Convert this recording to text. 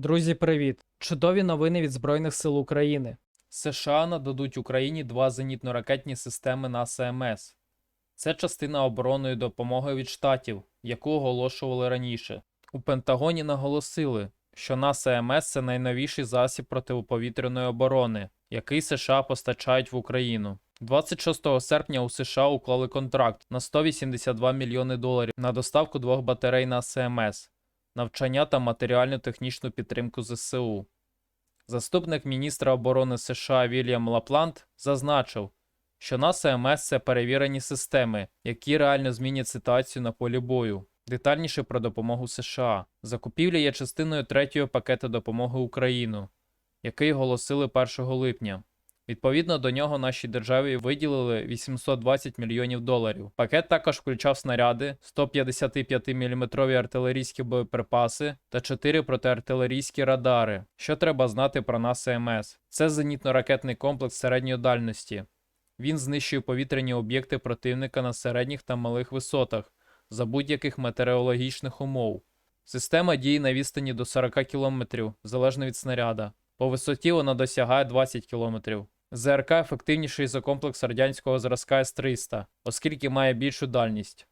Друзі, привіт! Чудові новини від Збройних сил України. США нададуть Україні два зенітно-ракетні системи НАСА-МС. Це частина оборонної допомоги від штатів, яку оголошували раніше. У Пентагоні наголосили, що НАСА-МС – це найновіший засіб протиповітряної оборони, який США постачають в Україну. 26 серпня у США уклали контракт на 182 мільйони доларів на доставку двох батарей НАСА-МС навчання та матеріально-технічну підтримку ЗСУ. Заступник міністра оборони США Вільям Лапланд зазначив, що НАСА МС це перевірені системи, які реально змінять ситуацію на полі бою. Детальніше про допомогу США. Закупівля є частиною третього пакету допомоги Україну, який оголосили 1 липня. Відповідно до нього нашій державі виділили 820 мільйонів доларів. Пакет також включав снаряди, 155 мм артилерійські боєприпаси та 4 протиартилерійські радари. Що треба знати про нас МС? Це зенітно-ракетний комплекс середньої дальності. Він знищує повітряні об'єкти противника на середніх та малих висотах за будь-яких метеорологічних умов. Система діє на відстані до 40 км, залежно від снаряда. По висоті вона досягає 20 км. ЗРК ефективніший за комплекс радянського зразка С-300, оскільки має більшу дальність.